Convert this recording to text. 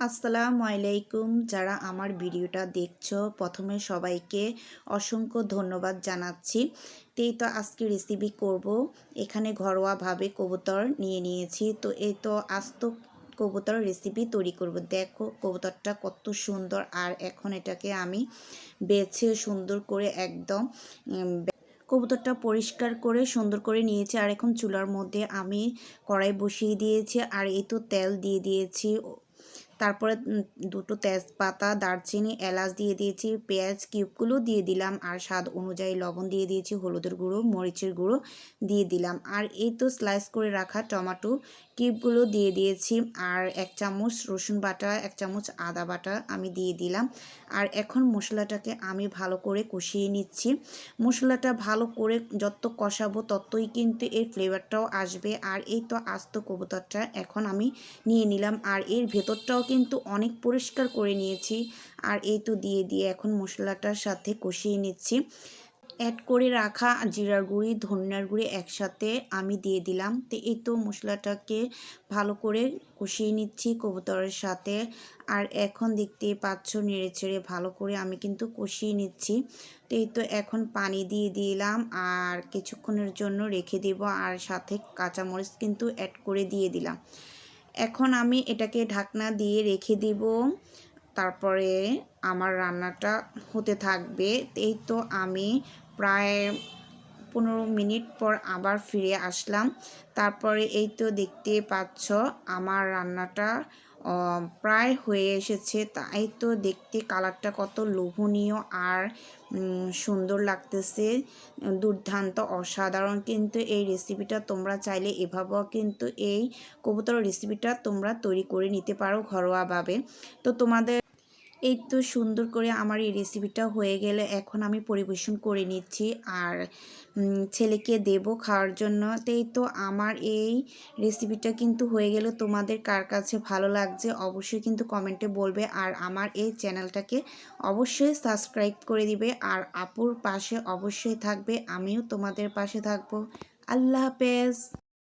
আসসালামু আলাইকুম। যারা আমার ভিডিওটা দেখছ, প্রথমে সবাইকে অসংখ্য ধন্যবাদ জানাচ্ছি। তেই তো আজকে রেসিপি করব। এখানে ঘরোয়াভাবে কবুতর নিয়ে নিয়েছি। তো এই তো আস্ত কবুতর রেসিপি তৈরি করব। দেখো কবুতরটা কত সুন্দর। আর এখন এটাকে আমি বেছে সুন্দর করে একদম কবুতরটা পরিষ্কার করে সুন্দর করে নিয়েছি। আর এখন চুলার মধ্যে আমি কড়াই বসিয়ে দিয়েছি। আর এই তো তেল দিয়ে দিয়েছি। তারপরে দুটো তেজপাতা, দারচিনি, এলাচ দিয়ে দিয়েছি, পেঁয়াজ কিউবগুলো দিয়ে দিলাম, আর স্বাদ অনুযায়ী লবণ দিয়ে দিয়েছি, হলুদের গুঁড়ো, মরিচের গুঁড়ো দিয়ে দিলাম। আর এই তো স্লাইস করে রাখা টমেটো কিউবগুলো দিয়ে দিয়েছি, আর এক চামচ রসুন বাটা, এক চামচ আদা বাটা আমি দিয়ে দিলাম। আর এখন মশলাটাকে আমি ভালো করে কষিয়ে নিচ্ছি। মশলাটা ভালো করে যত কষাবো ততই কিন্তু এর ফ্লেভারটাও আসবে। আর এই তো আস্ত কবুতরটা এখন আমি নিয়ে নিলাম। আর এর ভেতরটাও কিন্তু অনেক পরিষ্কার করে নিয়েছি। আর এই তো দিয়ে দিয়ে এখন মশলাটার সাথে কষিয়ে নিচ্ছি। অ্যাড করে রাখা জিরার গুঁড়ি, ধনিয়ার গুঁড়ি একসাথে আমি দিয়ে দিলাম। তো এই তো মশলাটাকে ভালো করে কষিয়ে নিচ্ছি কবুতরের সাথে। আর এখন দেখতে পাচ্ছ নেড়ে ছেড়ে ভালো করে আমি কিন্তু কষিয়ে নিচ্ছি। তো এই তো এখন পানি দিয়ে দিলাম আর কিছুক্ষণের জন্য রেখে দেব। আর সাথে কাঁচামরিচ কিন্তু অ্যাড করে দিয়ে দিলাম। এখন আমি এটাকে ঢাকনা দিয়ে রেখে দিব। তারপরে আমার রান্নাটা হতে থাকবে। এই তো আমি প্রায় পনেরো মিনিট পর আবার ফিরে আসলাম। তারপরে এই তো দেখতে পাচ্ছ, আমার রান্নাটা প্রায় হয়ে এসেছে। তাই তো দেখতে কালারটা কত লোভনীয় আর সুন্দর লাগতেছে। দুর্দান্ত, অসাধারণ। কিন্তু এই রেসিপিটা তোমরা চাইলে এভাবেও কিন্তু এই কবুতর রেসিপিটা তোমরা তৈরি করে নিতে পারো ঘরোয়াভাবে। তো তোমাদের এই তো সুন্দর করে আমার এই রেসিপিটা হয়ে গেলে এখন আমি পরিবেশন করে নিচ্ছি। আর ছেলেকে দেব খাওয়ার জন্য। তাই তো আমার এই রেসিপিটা কিন্তু হয়ে গেল তোমাদের কার কাছে ভালো লাগছে অবশ্যই কিন্তু কমেন্টে বলবে। আর আমার এই চ্যানেলটাকে অবশ্যই সাবস্ক্রাইব করে দিবে। আর আপুর পাশে অবশ্যই থাকবে, আমিও তোমাদের পাশে থাকব। আল্লাহ হাফেজ।